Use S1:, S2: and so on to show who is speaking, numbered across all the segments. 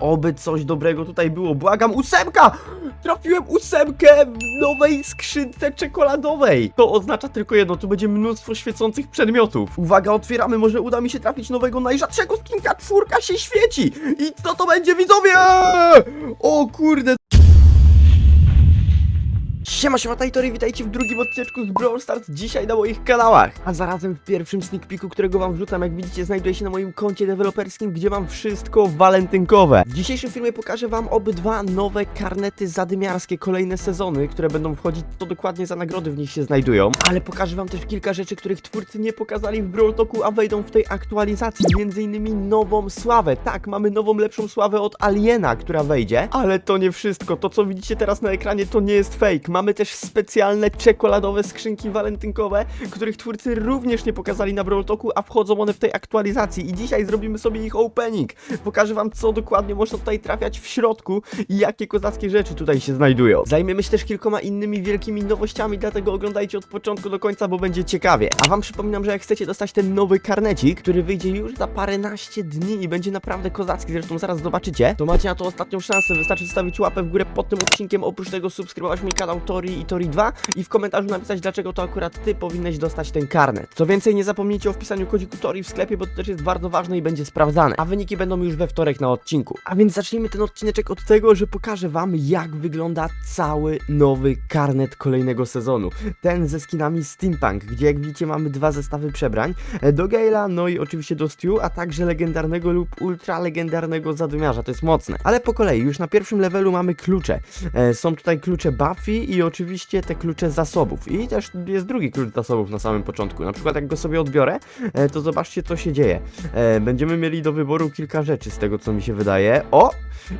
S1: Oby coś dobrego tutaj było. Błagam, ósemka! Trafiłem ósemkę w nowej skrzynce czekoladowej. To oznacza tylko jedno, tu będzie mnóstwo świecących przedmiotów. Uwaga, otwieramy, może uda mi się trafić nowego najrzadszego skinka. Czwórka się świeci. I co to będzie, widzowie? O kurde, Siema, siema, Tajtory, witajcie w drugim odcineczku z Brawl Stars dzisiaj na moich kanałach. A zarazem w pierwszym sneak peeku, którego wam wrzucam, jak widzicie, znajduje się na moim koncie deweloperskim, gdzie mam wszystko walentynkowe. W dzisiejszym filmie pokażę wam obydwa nowe karnety zadymiarskie, kolejne sezony, które będą wchodzić, to dokładnie za nagrody w nich się znajdują. Ale pokażę wam też kilka rzeczy, których twórcy nie pokazali w Brawl Talku, a wejdą w tej aktualizacji. Między innymi nową sławę. Tak, mamy nową, lepszą sławę od Aliena, która wejdzie. Ale to nie wszystko. To, co widzicie teraz na ekranie, to nie jest fake. Mamy też specjalne czekoladowe skrzynki walentynkowe, których twórcy również nie pokazali na Brawl Talku, a wchodzą one w tej aktualizacji. I dzisiaj zrobimy sobie ich opening. Pokażę wam, co dokładnie można tutaj trafiać w środku i jakie kozackie rzeczy tutaj się znajdują. Zajmiemy się też kilkoma innymi wielkimi nowościami, dlatego oglądajcie od początku do końca, bo będzie ciekawie. A wam przypominam, że jak chcecie dostać ten nowy karnecik, który wyjdzie już za paręnaście dni i będzie naprawdę kozacki, zresztą zaraz zobaczycie, to macie na to ostatnią szansę. Wystarczy zostawić łapę w górę pod tym odcinkiem, oprócz tego subskrybować mój kanał Tori i Tori 2 i w komentarzu napisać, dlaczego to akurat ty powinieneś dostać ten karnet. Co więcej, nie zapomnijcie o wpisaniu kodziku Tori w sklepie, bo to też jest bardzo ważne i będzie sprawdzane. A wyniki będą już we wtorek na odcinku. A więc zacznijmy ten odcineczek od tego, że pokażę wam, jak wygląda cały nowy karnet kolejnego sezonu. Ten ze skinami Steampunk, gdzie jak widzicie mamy dwa zestawy przebrań. e, Do Gale'a, no i oczywiście do Stu, a także legendarnego lub ultra legendarnego zadymiarza, to jest mocne. Ale po kolei, już na pierwszym levelu mamy klucze. E, Są tutaj klucze Buffy i oczywiście te klucze zasobów. I też jest drugi klucz zasobów na samym początku. Na przykład jak go sobie odbiorę, e, to zobaczcie co się dzieje. E, Będziemy mieli do wyboru kilka rzeczy z tego co mi się wydaje. O!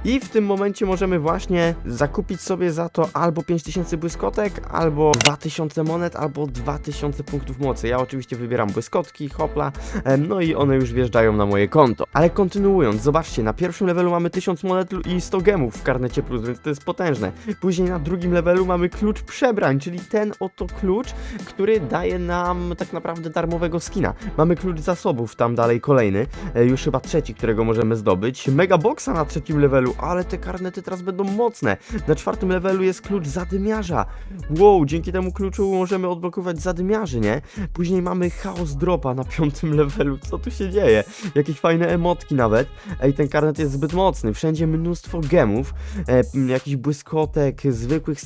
S1: I w tym momencie możemy właśnie zakupić sobie za to albo 5000 błyskotek, albo 2000 monet, albo 2000 punktów mocy. Ja oczywiście wybieram błyskotki, hopla, em, no i one już wjeżdżają na moje konto. Ale kontynuując, zobaczcie, na pierwszym levelu mamy 1000 monet i 100 gemów w karnecie plus, więc to jest potężne. Później na drugim levelu mamy klucz przebrań, czyli ten oto klucz, który daje nam tak naprawdę darmowego skina. Mamy klucz zasobów, tam dalej kolejny, e, już chyba trzeci, którego możemy zdobyć. Mega boxa na trzecim levelu, ale te karnety teraz będą mocne. Na czwartym levelu jest klucz zadymiarza. Wow, dzięki temu kluczu możemy odblokować zadymiarzy, nie? Później mamy chaos dropa na piątym levelu. Co tu się dzieje? Jakieś fajne emotki nawet. Ej, ten karnet jest zbyt mocny. Wszędzie mnóstwo gemów, e, jakichś błyskotek, zwykłych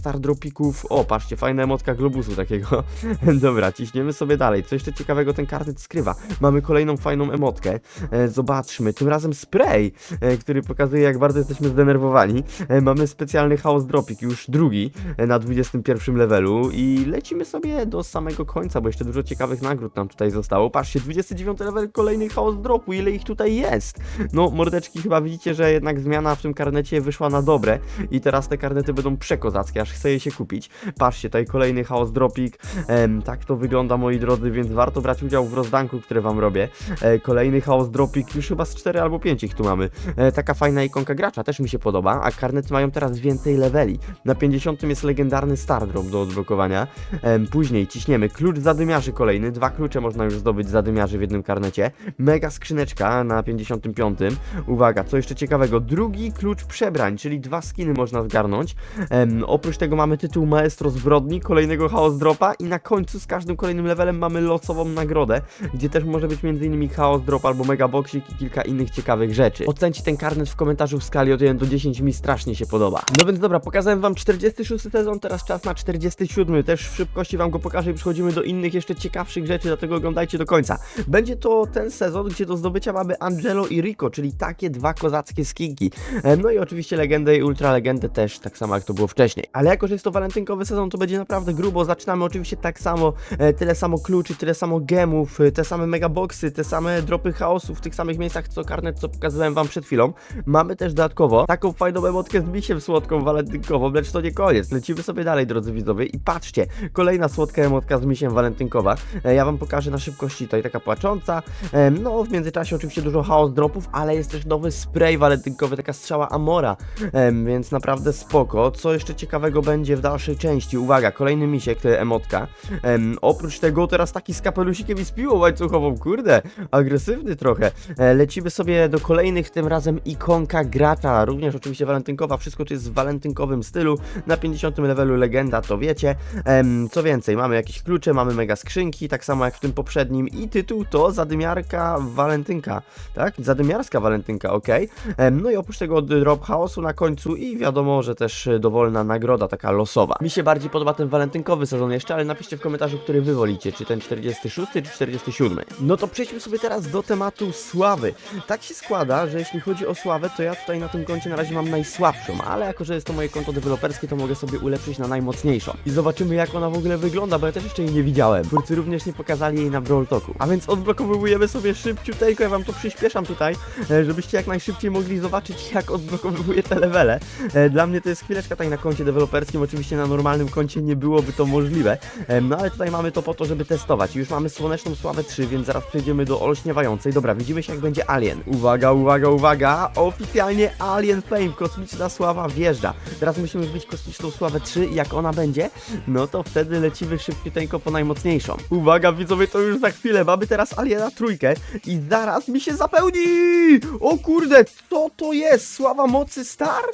S1: O, patrzcie, fajna emotka globusu takiego. Dobra, ciśniemy sobie dalej. Co jeszcze ciekawego ten karnet skrywa? Mamy kolejną fajną emotkę. E, zobaczmy, tym razem spray, e, który pokazuje jak bardzo jesteśmy zdenerwowani. E, mamy specjalny chaos dropik, już drugi na 21 levelu i lecimy sobie do samego końca, bo jeszcze dużo ciekawych nagród nam tutaj zostało. Patrzcie, 29 level, kolejny chaos dropu, ile ich tutaj jest? No, mordeczki, chyba widzicie, że jednak zmiana w tym karnecie wyszła na dobre i teraz te karnety będą przekozackie, aż chcę je się kupić. Patrzcie, tutaj kolejny chaos dropik, em, tak to wygląda moi drodzy, więc warto brać udział w rozdanku, które wam robię. E, kolejny chaos dropik, już chyba z 4 albo 5 ich tu mamy. E, taka fajna ikonka gracza, też mi się podoba, a karnety mają teraz więcej leveli. Na 50 jest legendarny star drop do odblokowania. Później ciśniemy klucz zadymiarzy kolejny, dwa klucze można już zdobyć zadymiarzy w jednym karnecie. Mega skrzyneczka na 55. Uwaga, co jeszcze ciekawego, drugi klucz przebrań, czyli dwa skiny można zgarnąć. Oprócz tego mamy tytuł Maestro Zbrodni, kolejnego chaos dropa i na końcu z każdym kolejnym levelem mamy losową nagrodę, gdzie też może być m.in. chaos drop albo mega boxik i kilka innych ciekawych rzeczy. Ocencie ten karnet w komentarzu w skali od 1 do 10, mi strasznie się podoba. No więc dobra, pokazałem wam 46 sezon, teraz czas na 47, też w szybkości wam go pokażę i przechodzimy do innych jeszcze ciekawszych rzeczy, dlatego oglądajcie do końca. Będzie to ten sezon, gdzie do zdobycia mamy Angelo i Rico, czyli takie dwa kozackie skinki. E, No i oczywiście legendę i ultra legendę też, tak samo jak to było wcześniej. Ale jako, że jest to walentynkowy sezon, to będzie naprawdę grubo. Zaczynamy oczywiście tak samo, e, tyle samo kluczy, tyle samo gemów, e, te same megaboxy, te same dropy chaosu w tych samych miejscach co karnet, co pokazywałem wam przed chwilą. Mamy też dodatkowo taką fajną emotkę z misiem słodką walentynkową, lecz to nie koniec. Lecimy sobie dalej, drodzy widzowie i patrzcie, kolejna słodka emotka z misiem walentynkowa. E, Ja wam pokażę na szybkości, tutaj taka płacząca. No, w międzyczasie oczywiście dużo chaos dropów, ale jest też nowy spray walentynkowy, taka strzała Amora, więc naprawdę spoko. Co jeszcze ciekawego będzie w dalszej części? Uwaga, kolejny misiek, to emotka. Em, oprócz tego teraz taki z kapelusikiem i z piłą łańcuchową, kurde, agresywny trochę. E, lecimy sobie do kolejnych, tym razem ikonka gracza, również oczywiście walentynkowa, wszystko czy jest w walentynkowym stylu, na 50 levelu legenda, to wiecie. Co więcej, mamy jakieś klucze, mamy mega skrzynki, tak samo jak w tym poprzednim i tytuł to Zadymiarka Walentynka, tak? Zadymiarska Walentynka, ok. No i oprócz tego drop chaosu na końcu i wiadomo, że też e, dowolna nagroda, taka losowa. Mi się bardziej podoba ten walentynkowy sezon jeszcze, ale napiszcie w komentarzu, który wy wolicie, czy ten 46 czy 47. No to przejdźmy sobie teraz do tematu sławy. Tak się składa, że jeśli chodzi o sławę, to ja tutaj na tym koncie na razie mam najsłabszą, ale jako, że jest to moje konto deweloperskie, to mogę sobie ulepszyć na najmocniejszą. I zobaczymy, jak ona w ogóle wygląda, bo ja też jeszcze jej nie widziałem. Twórcy również nie pokazali jej na Brawl Talku. A więc odblokowujemy sobie szybciuteńko, ja wam to przyspieszam tutaj, e, żebyście jak najszybciej mogli zobaczyć, jak odblokowuję te levele. E, Dla mnie to jest chwileczka tutaj na koncie deweloperskim, oczywiście na normalnym koncie nie byłoby to możliwe, no ale tutaj mamy to po to, żeby testować. Już mamy słoneczną sławę 3, więc zaraz przejdziemy do olśniewającej. Dobra, widzimy się jak będzie Alien. Uwaga, uwaga, uwaga! Oficjalnie Alien Fame, kosmiczna sława wjeżdża. Teraz musimy wbić kosmiczną sławę 3 i jak ona będzie, no to wtedy lecimy szybciuteńko po najmocniejszą. Uwaga, widzowie, to już za chwilę. Mamy teraz Aliena trójkę i zaraz mi się zapełni! O kurde, co to jest? Sława mocy Star?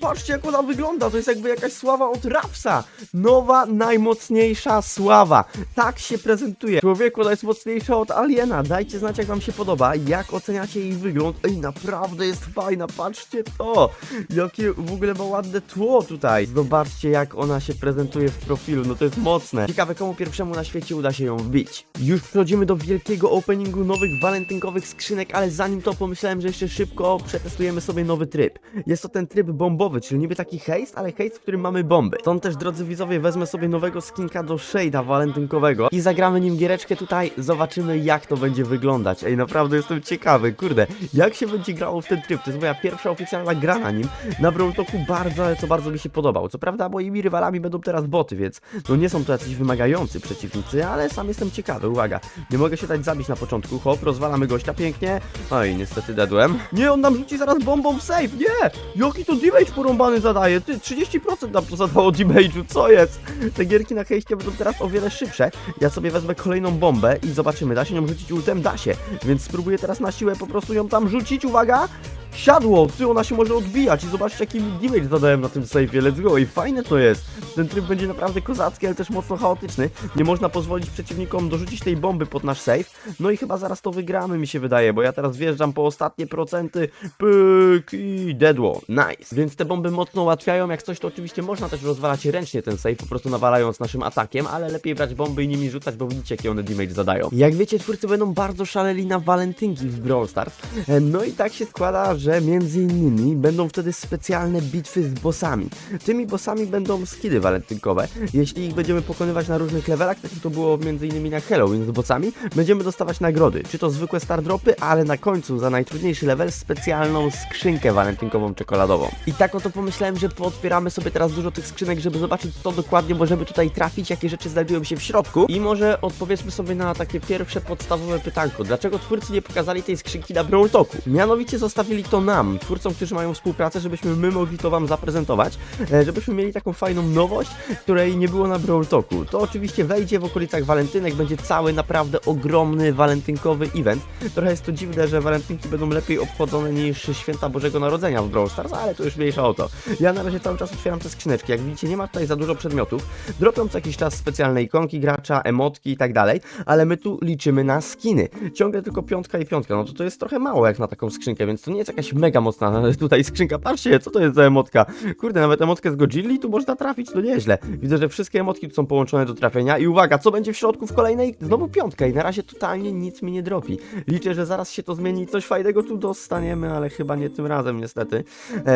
S1: Patrzcie jak ona wygląda, to jest jakby jakaś sława od Rapsa. Nowa, najmocniejsza sława. Tak się prezentuje. Człowieku, ona jest mocniejsza od Aliena. Dajcie znać jak wam się podoba, jak oceniacie jej wygląd. Ej, naprawdę jest fajna, patrzcie to. Jakie w ogóle ma ładne tło tutaj. Zobaczcie jak ona się prezentuje w profilu, no to jest mocne. Ciekawe komu pierwszemu na świecie uda się ją wbić. Już przechodzimy do wielkiego openingu nowych walentynkowych skrzynek, ale zanim to pomyślałem, że jeszcze szybko przetestujemy sobie nowy tryb. Jest to ten tryb bombowy, czyli niby taki haste, ale haste, w którym mamy bomby. Stąd też, drodzy widzowie, wezmę sobie nowego skinka do Shade'a walentynkowego i zagramy nim giereczkę tutaj, zobaczymy jak to będzie wyglądać. Ej, naprawdę jestem ciekawy, kurde, jak się będzie grało w ten tryb. To jest moja pierwsza oficjalna gra na nim. Na Brawl bardzo, ale to bardzo mi się podobał. Co prawda moimi rywalami będą teraz boty, więc no nie są to jacyś wymagający przeciwnicy, ale sam jestem ciekawy, uwaga. Nie mogę się dać zabić na początku, hop, rozwalamy gościa pięknie. Oj, niestety dedłem. Nie, on nam rzuci zaraz bombą w save, nie! Jaki to damage porąbany zadaje, ty, 30% nam to zadało damage'u, co jest? Te gierki na hejście będą teraz o wiele szybsze. Ja sobie wezmę kolejną bombę i zobaczymy, da się nią rzucić ultem? Da się, więc spróbuję teraz na siłę po prostu ją tam rzucić, uwaga! Siadło! Ty, ona się może odbijać i zobaczcie jaki damage zadałem na tym save'ie, let's go i fajne to jest. Ten tryb będzie naprawdę kozacki, ale też mocno chaotyczny. Nie można pozwolić przeciwnikom dorzucić tej bomby pod nasz save. No i chyba zaraz to wygramy mi się wydaje, bo ja teraz wjeżdżam po ostatnie procenty. Pyk i deadło. Nice. Więc te bomby mocno ułatwiają, jak coś to oczywiście można też rozwalać ręcznie ten save, po prostu nawalając naszym atakiem, ale lepiej brać bomby i nimi rzucać, bo widzicie jakie one damage zadają. Jak wiecie, twórcy będą bardzo szaleli na walentynki w Brawl Stars. E, No i tak się składa, że między innymi będą wtedy specjalne bitwy z bossami. Tymi bossami będą skiny walentynkowe. Jeśli ich będziemy pokonywać na różnych levelach, tak jak to było między innymi na Halloween z bossami, będziemy dostawać nagrody. Czy to zwykłe star dropy, ale na końcu za najtrudniejszy level specjalną skrzynkę walentynkową czekoladową. I tak oto pomyślałem, że pootwieramy sobie teraz dużo tych skrzynek, żeby zobaczyć co dokładnie możemy tutaj trafić, jakie rzeczy znajdują się w środku i może odpowiedzmy sobie na takie pierwsze podstawowe pytanko. Dlaczego twórcy nie pokazali tej skrzynki na Brawl Talku? Mianowicie zostawili to nam, twórcom, którzy mają współpracę, żebyśmy my mogli to wam zaprezentować, e, żebyśmy mieli taką fajną nowość, której nie było na Brawl Talku. To oczywiście wejdzie w okolicach walentynek, będzie cały naprawdę ogromny walentynkowy event. Trochę jest to dziwne, że walentynki będą lepiej obchodzone niż święta Bożego Narodzenia w Brawl Stars, ale to już mniejsza o to. Ja na razie cały czas otwieram te skrzyneczki. Jak widzicie, nie ma tutaj za dużo przedmiotów. Dropią co jakiś czas specjalne ikonki gracza, emotki i tak dalej, ale my tu liczymy na skiny. Ciągle tylko piątka i piątka, no to to jest trochę mało jak na taką skrzynkę, więc to nie jest jakaś mega mocna tutaj skrzynka. Patrzcie, co to jest za emotka? Kurde, nawet emotkę z Godzilli tu można trafić, to nieźle. Widzę, że wszystkie emotki tu są połączone do trafienia i uwaga, co będzie w środku w kolejnej? Znowu piątka i na razie totalnie nic mi nie dropi. Liczę, że zaraz się to zmieni i coś fajnego tu dostaniemy, ale chyba nie tym razem niestety.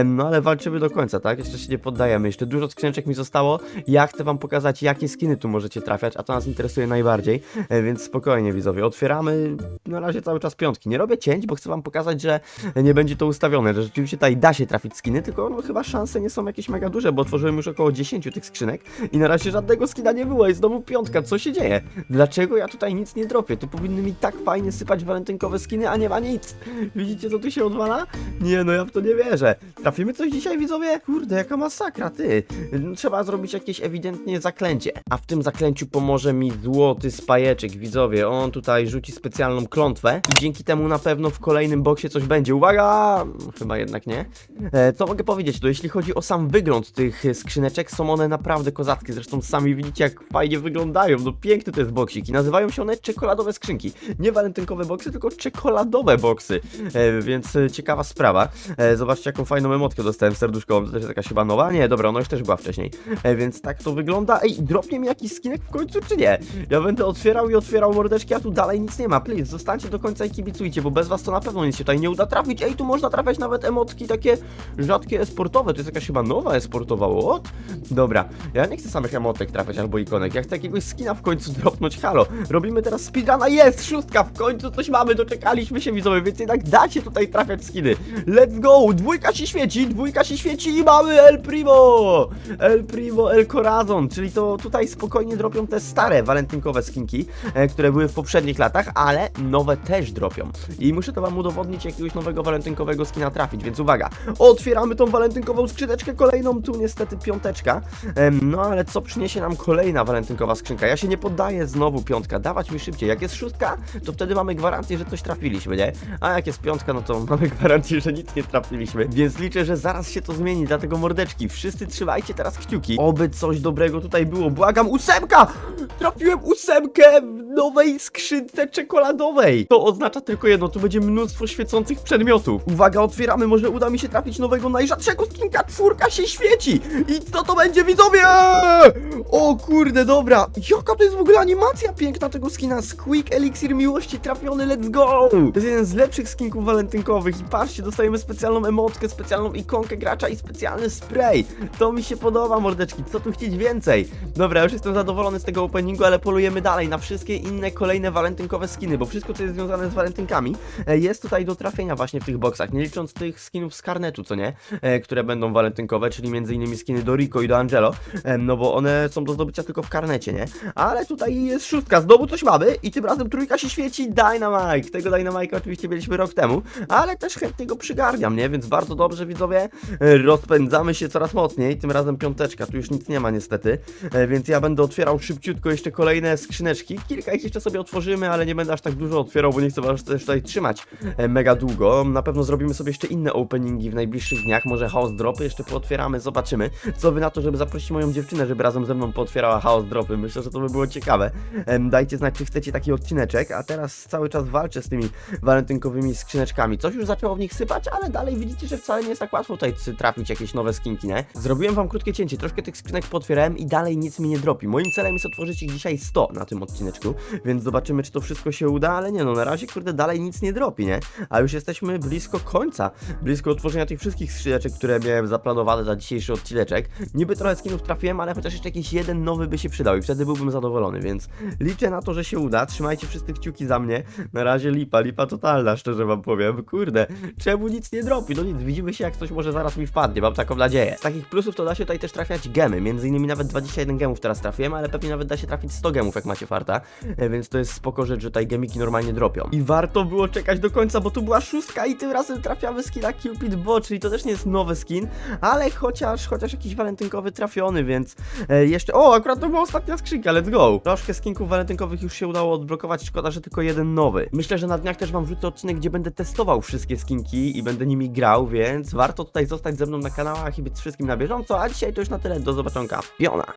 S1: No ale walczymy do końca, tak? Jeszcze się nie poddajemy. Jeszcze dużo skrzyneczek mi zostało. Ja chcę wam pokazać, jakie skiny tu możecie trafiać, a to nas interesuje najbardziej. Więc spokojnie, widzowie. Otwieramy na razie cały czas piątki. Nie robię cięć, bo chcę wam pokazać, że nie będzie to ustawione, że rzeczywiście tutaj da się trafić skiny, tylko no chyba szanse nie są jakieś mega duże, bo otworzyłem już około 10 tych skrzynek i na razie żadnego skina nie było. Jest znowu piątka. Co się dzieje? Dlaczego ja tutaj nic nie dropię? Tu powinny mi tak fajnie sypać walentynkowe skiny, a nie ma nic. Widzicie, co tu się odwala? Nie, no ja w to nie wierzę. Trafimy coś dzisiaj, widzowie? Kurde, jaka masakra, ty. Trzeba zrobić jakieś ewidentnie zaklęcie. A w tym zaklęciu pomoże mi złoty spajeczek, widzowie. On tutaj rzuci specjalną klątwę i dzięki temu na pewno w kolejnym boksie coś będzie. Uwaga! Chyba... jednak nie. E, co mogę powiedzieć? To jeśli chodzi o sam wygląd tych skrzyneczek, są one naprawdę kozackie. Zresztą sami widzicie, jak fajnie wyglądają. No piękny to jest boksik i nazywają się one czekoladowe skrzynki. Nie walentynkowe boksy, tylko czekoladowe boksy. E, więc ciekawa sprawa. E, zobaczcie, jaką fajną emotkę dostałem serduszkową. To też jest jakaś chyba nowa? Nie, dobra, ona już też była wcześniej. Więc tak to wygląda. Ej, dropnie mi jakiś skinek w końcu, czy nie? Ja będę otwierał i otwierał mordeczki, a tu dalej nic nie ma. Please, zostańcie do końca i kibicujcie, bo bez was to na pewno nic się tutaj nie uda trafić. Ej, tu można trafiać nawet emotki takie rzadkie esportowe. To jest jakaś chyba nowa esportowa, what? Dobra, ja nie chcę samych emotek trafiać albo ikonek. Ja chcę jakiegoś skina w końcu dropnąć. Halo, robimy teraz speedruna. Jest, szóstka, w końcu coś mamy, doczekaliśmy się widzowie, więc jednak dacie tutaj trafiać skiny. Let's go, dwójka się świeci, dwójka się świeci i mamy El Primo! El Primo, El Corazon, czyli to tutaj spokojnie dropią te stare walentynkowe skinki, e, które były w poprzednich latach, ale nowe też dropią. I muszę to wam udowodnić, jakiegoś nowego walentynkowego skina trafić, więc uwaga, otwieramy tą walentynkową skrzyneczkę kolejną, tu niestety piąteczka, no ale co przyniesie nam kolejna walentynkowa skrzynka? Ja się nie poddaję znowu piątka, dawać mi szybciej, jak jest szóstka, to wtedy mamy gwarancję, że coś trafiliśmy, nie? A jak jest piątka, no to mamy gwarancję, że nic nie trafiliśmy, więc liczę, że zaraz się to zmieni, dlatego mordeczki, wszyscy trzymajcie teraz kciuki, oby coś dobrego tutaj było, błagam, ósemka! Trafiłem ósemkę w nowej skrzynce czekoladowej! To oznacza tylko jedno, tu będzie mnóstwo świecących przedmiotów. Uwaga, otwieramy, może uda mi się trafić nowego najrzadszego skinka, czwórka się świeci! I co to będzie, widzowie? O kurde, dobra, jaka to jest w ogóle animacja piękna tego skina, Squeak Elixir Miłości trafiony, let's go! To jest jeden z lepszych skinków walentynkowych i patrzcie, dostajemy specjalną emotkę, specjalną ikonkę gracza i specjalny spray. To mi się podoba, mordeczki, co tu chcieć więcej? Dobra, już jestem zadowolony z tego openingu, ale polujemy dalej na wszystkie inne kolejne walentynkowe skiny, bo wszystko, co jest związane z walentynkami, e, jest tutaj do trafienia właśnie w tych boksach, nie licząc tych skinów z karnetu, co nie? E, które będą walentynkowe, czyli innymi skiny do Rico i do Angelo, e, no bo one są do zdobycia tylko w karnecie, nie? Ale tutaj jest szóstka, znowu coś mamy i tym razem trójka się świeci, Dynamite, tego Dynamite oczywiście mieliśmy rok temu, ale też chętnie go przygarniam, nie? Więc bardzo dobrze, widzowie, e, rozpędzamy się coraz mocniej, tym razem piąteczka, tu już nic nie ma niestety, e, więc ja będę otwierał szybciutko jeszcze kolejne skrzyneczki, kilka ich jeszcze sobie otworzymy, ale nie będę aż tak dużo otwierał, bo nie chcę was też tutaj trzymać e, mega długo, na pewno zrobimy sobie jeszcze inne openingi w najbliższych dniach, może house dropy jeszcze pootwieramy, zobaczymy, co wy na to, żeby zaprosić moją dziewczynę, żeby razem ze mną pootwierała house dropy, myślę, że to by było ciekawe, dajcie znać, czy chcecie taki odcineczek, a teraz cały czas walczę z tymi walentynkowymi skrzyneczkami, coś już zaczęło w nich sypać, ale dalej widzicie, że wcale nie jest tak łatwo tutaj trafić jakieś nowe skinki, nie? Zrobiłem wam krótkie cięcie, troszkę tych skrzynek potwierałem i dalej nic mi nie dropi, moim celem jest otworzyć ich dzisiaj 100 na tym odcineczku, więc zobaczymy, czy to wszystko się uda, ale nie no, na razie, kurde, dalej nic nie dropi, nie? A już jesteśmy blisko końca, blisko otworzenia tych wszystkich skrzyneczek, które miałem zaplanowane za dzisiejszy odcineczek. Niby trochę skinów trafiłem, ale chociaż jeszcze jakiś jeden nowy by się przydał i wtedy byłbym zadowolony, więc liczę na to, że się uda. Trzymajcie wszyscy kciuki za mnie. Na razie lipa, lipa totalna, szczerze wam powiem. Kurde, czemu nic nie dropi? No nic, widzimy się jak coś może zaraz mi wpadnie, mam taką nadzieję. Z takich plusów to da się tutaj też trafiać gemy, między innymi nawet 21 gemów teraz trafiłem, ale pewnie nawet da się trafić 100 gemów jak macie farta, e, więc to jest spoko rzecz, że tutaj gemiki normalnie dropią. I warto było czekać do końca, bo tu była szóstka i tym razem trafiamy skina Cupid Bo, czyli to też nie jest nowy skin, ale chociaż, chociaż jakiś walentynkowy trafiony, więc e, jeszcze... O, akurat to była ostatnia skrzynka, let's go! Troszkę skinków walentynkowych już się udało odblokować, szkoda, że tylko jeden nowy. Myślę, że na dniach też wam wrzucę odcinek, gdzie będę testował wszystkie skinki i będę nimi grał, więc warto tutaj zostać ze mną na kanałach i być wszystkim na bieżąco, a dzisiaj to już na tyle, do zobaczonka, piona!